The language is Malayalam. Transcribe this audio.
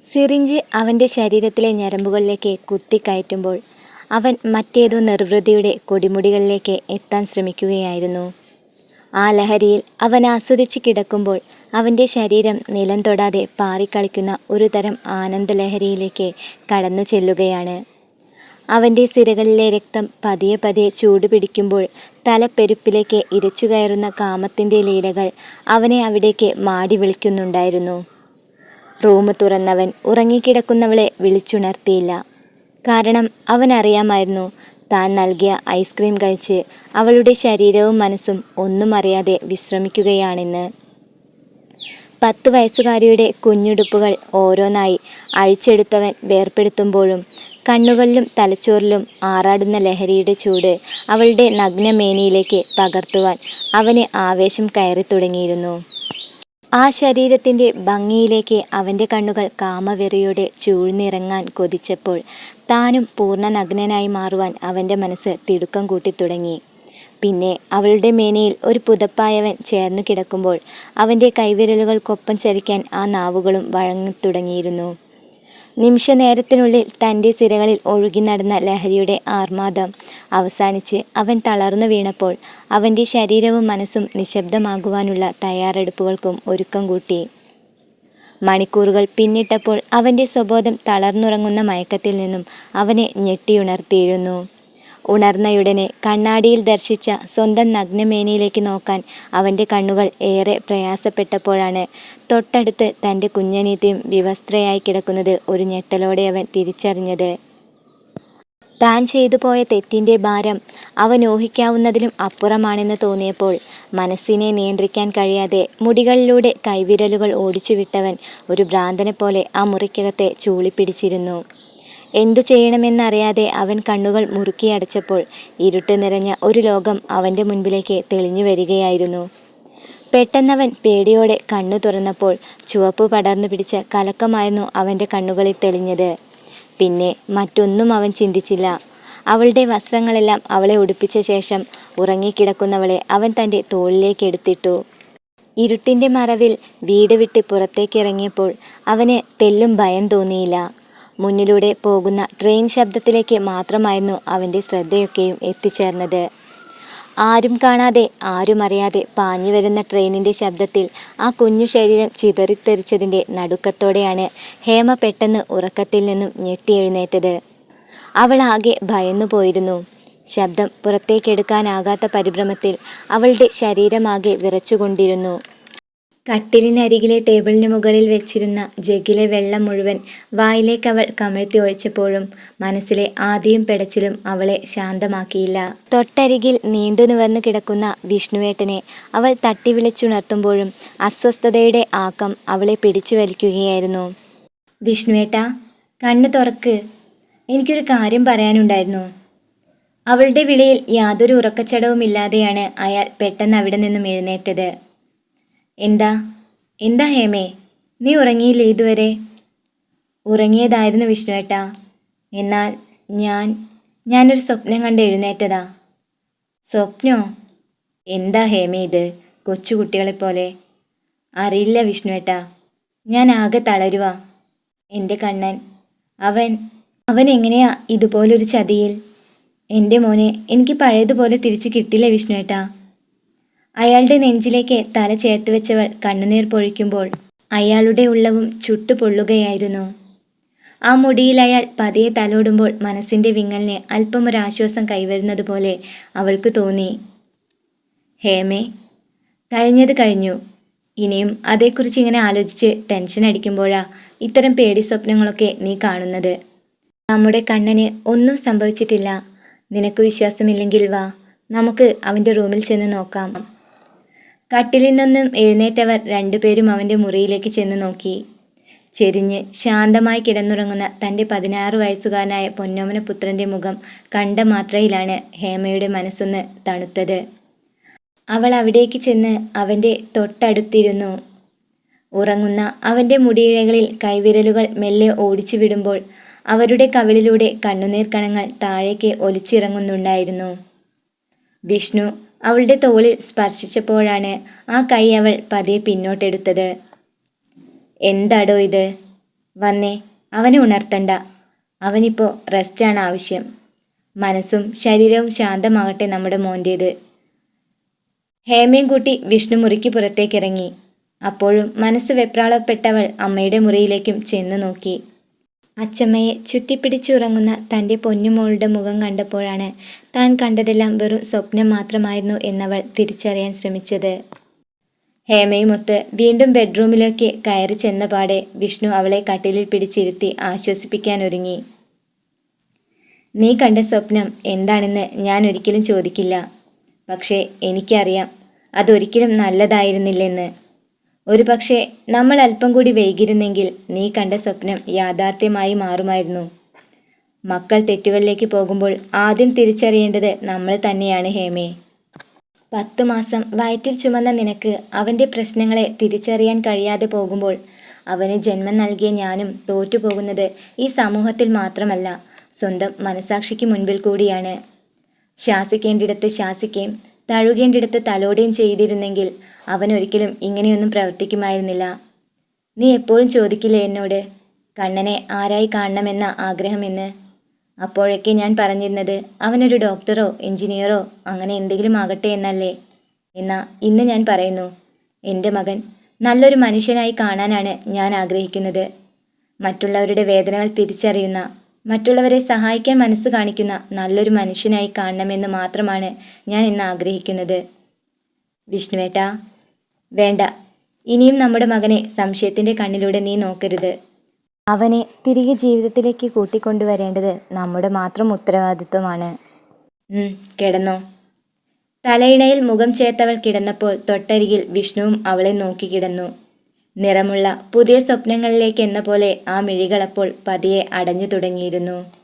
സിറിഞ്ച് അവന്റെ ശരീരത്തിലെ ഞരമ്പുകളിലേക്ക് കുത്തിക്കയറ്റുമ്പോൾ അവൻ മറ്റേതോ നിർവൃതിയുടെ കൊടിമുടികളിലേക്ക് എത്താൻ ശ്രമിക്കുകയായിരുന്നു. ആ ലഹരിയിൽ അവൻ ആസ്വദിച്ച് കിടക്കുമ്പോൾ അവന്റെ ശരീരം നിലം തൊടാതെ പാറിക്കളിക്കുന്ന ഒരു ഒരുതരം ആനന്ദലഹരിയിലേക്ക് കടന്നുചെല്ലുകയാണ്. അവന്റെ സിരകളിലെ രക്തം പതിയെ പതിയെ ചൂടുപിടിക്കുമ്പോൾ തലപ്പെരുപ്പിലേക്ക് ഇരച്ചു കയറുന്ന കാമത്തിന്റെ ലീലകൾ അവനെ അവിടേക്ക് മാടിവിളിക്കുന്നുണ്ടായിരുന്നു. റൂമ് തുറന്നവൻ ഉറങ്ങിക്കിടക്കുന്നവളെ വിളിച്ചുണർത്തിയില്ല. കാരണം അവനറിയാമായിരുന്നു താൻ നൽകിയ ഐസ്ക്രീം കഴിച്ച് അവളുടെ ശരീരവും മനസ്സും ഒന്നും അറിയാതെ വിശ്രമിക്കുകയാണെന്ന്. പത്തു വയസ്സുകാരിയുടെ കുഞ്ഞുടുപ്പുകൾ ഓരോന്നായി അഴിച്ചെടുത്തവൻ വേർപ്പെടുത്തുമ്പോഴും കണ്ണുകളിലും തലച്ചോറിലും ആറാടുന്ന ലഹരിയുടെ ചൂട് അവളുടെ നഗ്നമേനിയിലേക്ക് പകർത്തുവാൻ അവന് ആവേശം കയറിത്തുടങ്ങിയിരുന്നു. ആ ശരീരത്തിന്റെ ഭംഗിയിലേക്ക് അവന്റെ കണ്ണുകൾ കാമവെറിയോടെ ചൂഴ്ന്നിറങ്ങാൻ കൊതിച്ചപ്പോൾ താനും പൂർണ നഗ്നനായി മാറുവാൻ അവന്റെ മനസ്സ് തിടുക്കം കൂട്ടിത്തുടങ്ങി. പിന്നെ അവളുടെ മേനയിൽ ഒരു പുതപ്പായവൻ ചേർന്നുകിടക്കുമ്പോൾ അവന്റെ കൈവിരലുകൾക്കൊപ്പം ചലിക്കാൻ ആ നാവുകളും വഴങ്ങിത്തുടങ്ങിയിരുന്നു. നിമിഷനേരത്തിനുള്ളിൽ തന്റെ സിരകളിൽ ഒഴുകി നടന്ന ലഹരിയുടെ ആർമാദം അവസാനിച്ച് അവൻ തളർന്നു വീണപ്പോൾ അവന്റെ ശരീരവും മനസ്സും നിശബ്ദമാകുവാനുള്ള തയ്യാറെടുപ്പുകൾക്കും ഒരുക്കം കൂട്ടി. മണിക്കൂറുകൾ പിന്നിട്ടപ്പോൾ അവന്റെ സ്വബോധം തളർന്നുറങ്ങുന്ന മയക്കത്തിൽ നിന്നും അവനെ ഞെട്ടിയുണർത്തിയിരുന്നു. ഉണർന്നയുടനെ കണ്ണാടിയിൽ ദർശിച്ച സ്വന്തം നഗ്നമേനയിലേക്ക് നോക്കാൻ അവന്റെ കണ്ണുകൾ ഏറെ പ്രയാസപ്പെട്ടപ്പോഴാണ് തൊട്ടടുത്ത് തന്റെ കുഞ്ഞനിയത്തിയും വിവസ്ത്രയായി കിടക്കുന്നത് ഒരു ഞെട്ടലോടെ അവൻ തിരിച്ചറിഞ്ഞത്. താൻ ചെയ്തു പോയ തെറ്റിന്റെ ഭാരം അവൻ ഊഹിക്കാവുന്നതിലും അപ്പുറമാണെന്ന് തോന്നിയപ്പോൾ മനസ്സിനെ നിയന്ത്രിക്കാൻ കഴിയാതെ മുടികളിലൂടെ കൈവിരലുകൾ ഓടിച്ചുവിട്ടവൻ ഒരു ഭ്രാന്തനെ പോലെ ആ മുറിക്കകത്തെ ചൂളിപ്പിടിച്ചിരുന്നു. എന്തു ചെയ്യണമെന്നറിയാതെ അവൻ കണ്ണുകൾ മുറുക്കിയടച്ചപ്പോൾ ഇരുട്ട് നിറഞ്ഞ ഒരു ലോകം അവന്റെ മുൻപിലേക്ക് തെളിഞ്ഞു വരികയായിരുന്നു പെട്ടെന്നവൻ പേടിയോടെ കണ്ണു തുറന്നപ്പോൾ ചുവപ്പ് പടർന്നു പിടിച്ച കലക്കമായിരുന്നു അവന്റെ കണ്ണുകളിൽ തെളിഞ്ഞത്. പിന്നെ മറ്റൊന്നും അവൻ ചിന്തിച്ചില്ല. അവളുടെ വസ്ത്രങ്ങളെല്ലാം അവളെ ഉടുപ്പിച്ച ശേഷം ഉറങ്ങിക്കിടക്കുന്നവളെ അവൻ തന്റെ തോളിലേക്ക് എടുത്തിട്ടു ഇരുട്ടിന്റെ മറവിൽ വീട് വിട്ട് പുറത്തേക്കിറങ്ങിയപ്പോൾ അവന് തെല്ലും ഭയം തോന്നിയില്ല. മുന്നിലൂടെ പോകുന്ന ട്രെയിൻ ശബ്ദത്തിലേക്ക് മാത്രമായിരുന്നു അവന്റെ ശ്രദ്ധയൊക്കെയും എത്തിച്ചേർന്നത്. ആരും കാണാതെ ആരും അറിയാതെ പാഞ്ഞു വരുന്ന ട്രെയിനിന്റെ ശബ്ദത്തിൽ ആ കുഞ്ഞു ശരീരം ചിതറിത്തെറിച്ചതിന്റെ നടുക്കത്തോടെയാണ് ഹേമ പെട്ടെന്ന് ഉറക്കത്തിൽ നിന്നും ഞെട്ടിയെഴുന്നേറ്റത്. അവളാകെ ഭയന്നുപോയിരുന്നു. ശബ്ദം പുറത്തേക്കെടുക്കാനാകാത്ത പരിഭ്രമത്തിൽ അവളുടെ ശരീരമാകെ വിറച്ചുകൊണ്ടിരുന്നു. കട്ടിലിനരികിലെ ടേബിളിന് മുകളിൽ വെച്ചിരുന്ന ജഗ്ഗിലെ വെള്ളം മുഴുവൻ വായിലേക്ക് അവൾ കമിഴ്ത്തി ഒഴിച്ചപ്പോഴും മനസ്സിലെ ആദ്യം പെടച്ചിലും അവളെ ശാന്തമാക്കിയില്ല. തൊട്ടരികിൽ നീണ്ടു നിവർന്നു കിടക്കുന്ന വിഷ്ണുവേട്ടനെ അവൾ തട്ടി വിളിച്ചുണർത്തുമ്പോഴും അസ്വസ്ഥതയുടെ ആക്കം അവളെ പിടിച്ചു വലിക്കുകയായിരുന്നു വിഷ്ണുവേട്ട കണ്ണ് തുറക്ക് എനിക്കൊരു കാര്യം പറയാനുണ്ടായിരുന്നു. " അവളുടെ വിളിയിൽ യാതൊരു ഉറക്കച്ചടവുമില്ലാതെയാണ് അയാൾ പെട്ടെന്ന് അവിടെ നിന്നും എഴുന്നേറ്റത്. "എന്താ, എന്താ ഹേമേ, നീ ഉറങ്ങിയില്ലേ ഇതുവരെ? " "ഉറങ്ങിയതായിരുന്നു വിഷ്ണുവേട്ടാ, എന്നാൽ ഞാൻ, ഞാനൊരു സ്വപ്നം കണ്ട് എഴുന്നേറ്റതാ. " "സ്വപ്നോ? എന്താ ഹേമേ ഇത്, കൊച്ചുകുട്ടികളെപ്പോലെ? " "അറിയില്ല വിഷ്ണുവേട്ടാ, ഞാൻ ആകെ തളരുവാ. എന്റെ കണ്ണൻ, അവൻ, അവൻ എങ്ങനെയാ ഇതുപോലൊരു ചതിയിൽ? എന്റെ മോനെ എനിക്ക് പഴയതുപോലെ തിരിച്ചു കിട്ടില്ല വിഷ്ണുവേട്ടാ. " അയാളുടെ നെഞ്ചിലേക്ക് തല ചേർത്ത് വെച്ചവൾ കണ്ണുനീർ പൊഴിക്കുമ്പോൾ അയാളുടെ ഉള്ളവും ചുട്ടുപൊള്ളുകയായിരുന്നു. ആ മുടിയിൽ അയാൾ പതിയെ തലോടുമ്പോൾ മനസ്സിന്റെ വിങ്ങലിന് അല്പമൊരാശ്വാസം കൈവരുന്നതുപോലെ അവൾക്ക് തോന്നി. "ഹേമേ, കഴിഞ്ഞത് കഴിഞ്ഞു. ഇനിയും അതേക്കുറിച്ച് ഇങ്ങനെ ആലോചിച്ച് ടെൻഷൻ അടിക്കുമ്പോഴാ ഇത്തരം പേടി സ്വപ്നങ്ങളൊക്കെ നീ കാണുന്നത്. നമ്മുടെ കണ്ണന് ഒന്നും സംഭവിച്ചിട്ടില്ല. നിനക്ക് വിശ്വാസമില്ലെങ്കിൽ വാ, നമുക്ക് അവന്റെ റൂമിൽ ചെന്ന് നോക്കാം. " കട്ടിലിൽ നിന്നും എഴുന്നേറ്റവർ രണ്ടുപേരും അവന്റെ മുറിയിലേക്ക് ചെന്ന് നോക്കി. ചെരിഞ്ഞ് ശാന്തമായി കിടന്നുറങ്ങുന്ന തന്റെ പതിനാറ് വയസ്സുകാരനായ പൊന്നോമന പുത്രന്റെ മുഖം കണ്ട മാത്രയിലാണ് ഹേമയുടെ മനസ്സൊന്ന് തണുത്തത്. അവൾ അവിടേക്ക് ചെന്ന് അവന്റെ തൊട്ടടുത്തിരുന്നു. ഉറങ്ങുന്ന അവന്റെ മുടിയിഴകളിൽ കൈവിരലുകൾ മെല്ലെ ഓടിച്ചു വിടുമ്പോൾ അവരുടെ കവിളിലൂടെ കണ്ണുനീർ കണങ്ങൾ താഴേക്ക് ഒലിച്ചിറങ്ങുന്നുണ്ടായിരുന്നു. വിഷ്ണു അവളുടെ തോളിൽ സ്പർശിച്ചപ്പോഴാണ് ആ കൈ അവൾ പതിയെ പിന്നോട്ടെടുത്തത്. "എന്താടോ ഇത്, വന്നേ അവനെ ഉണർത്തണ്ട. അവനിപ്പോൾ റെസ്റ്റാണ് ആവശ്യം. മനസ്സും ശരീരവും ശാന്തമാകട്ടെ നമ്മുടെ മോന്റേത് ഹേമയും കൂട്ടി വിഷ്ണു മുറിക്ക് പുറത്തേക്കിറങ്ങി. അപ്പോഴും മനസ്സ് വെപ്രാളപ്പെട്ടവൾ അമ്മയുടെ മുറിയിലേക്കും ചെന്ന് നോക്കി. അച്ചമ്മയെ ചുറ്റിപ്പിടിച്ചുറങ്ങുന്ന തന്റെ പൊന്നുമോളുടെ മുഖം കണ്ടപ്പോഴാണ് താൻ കണ്ടതെല്ലാം വെറും സ്വപ്നം മാത്രമായിരുന്നു എന്നവൾ തിരിച്ചറിയാൻ ശ്രമിച്ചത്. ഹേമയുമൊത്ത് വീണ്ടും ബെഡ്റൂമിലേക്ക് കയറി ചെന്ന പാടെ വിഷ്ണു അവളെ കട്ടിലിൽ പിടിച്ചിരുത്തി ആശ്വസിപ്പിക്കാനൊരുങ്ങി നീ കണ്ട സ്വപ്നം എന്താണെന്ന് ഞാൻ ഒരിക്കലും ചോദിക്കില്ല. പക്ഷേ എനിക്കറിയാം അതൊരിക്കലും നല്ലതായിരുന്നില്ലെന്ന്. ഒരു പക്ഷേ നമ്മൾ അല്പം കൂടി വൈകിരുന്നെങ്കിൽ നീ കണ്ട സ്വപ്നം യാഥാർത്ഥ്യമായി മാറുമായിരുന്നു. മക്കൾ തെറ്റുകളിലേക്ക് പോകുമ്പോൾ ആദ്യം തിരിച്ചറിയേണ്ടത് നമ്മൾ തന്നെയാണ് ഹേമേ. പത്തു മാസം വയറ്റിൽ ചുമന്ന നിനക്ക് അവന്റെ പ്രശ്നങ്ങളെ തിരിച്ചറിയാൻ കഴിയാതെ പോകുമ്പോൾ അവന് ജന്മം നൽകിയ ഞാനും തോറ്റുപോകുന്നത് ഈ സമൂഹത്തിൽ മാത്രമല്ല സ്വന്തം മനസാക്ഷിക്ക് മുൻപിൽ കൂടിയാണ്. ശാസിക്കേണ്ടിടത്ത് ശാസിക്കുകയും തഴുകേണ്ടിടത്ത് തലോടുകയും ചെയ്തിരുന്നെങ്കിൽ അവൻ ഒരിക്കലും ഇങ്ങനെയൊന്നും പ്രവർത്തിക്കുമായിരുന്നില്ല. നീ എപ്പോഴും ചോദിക്കില്ലേ എന്നോട് കണ്ണനെ ആരായി കാണണമെന്ന ആഗ്രഹമെന്ന് അപ്പോഴൊക്കെ ഞാൻ പറഞ്ഞിരുന്നത് അവനൊരു ഡോക്ടറോ എഞ്ചിനീയറോ അങ്ങനെ എന്തെങ്കിലും ആകട്ടെ എന്നല്ലേ? എന്നാ ഇന്ന് ഞാൻ പറയുന്നു. എന്റെ മകൻ നല്ലൊരു മനുഷ്യനായി കാണാനാണ് ഞാൻ ആഗ്രഹിക്കുന്നത്. മറ്റുള്ളവരുടെ വേദനകൾ തിരിച്ചറിയുന്ന മറ്റുള്ളവരെ സഹായിക്കാൻ മനസ്സ് കാണിക്കുന്ന നല്ലൊരു മനുഷ്യനായി കാണണമെന്ന് മാത്രമാണ് ഞാൻ ഇന്ന് ആഗ്രഹിക്കുന്നത്. വിഷ്ണുവേട്ടാ വേണ്ട. ഇനിയും നമ്മുടെ മകനെ സംശയത്തിന്റെ കണ്ണിലൂടെ നീ നോക്കരുത്. അവനെ തിരികെ ജീവിതത്തിലേക്ക് കൂട്ടിക്കൊണ്ടുവരേണ്ടത് നമ്മുടെ മാത്രം ഉത്തരവാദിത്വമാണ്. കിടന്നോ. തലയിണയിൽ മുഖം ചേർത്തവൾ കിടന്നപ്പോൾ തൊട്ടരികിൽ വിഷ്ണുവും അവളെ നോക്കി കിടന്നു. നിറമുള്ള പുതിയ സ്വപ്നങ്ങളിലേക്ക് എന്ന പോലെ ആ മിഴികളപ്പോൾ പതിയെ അടഞ്ഞു തുടങ്ങിയിരുന്നു.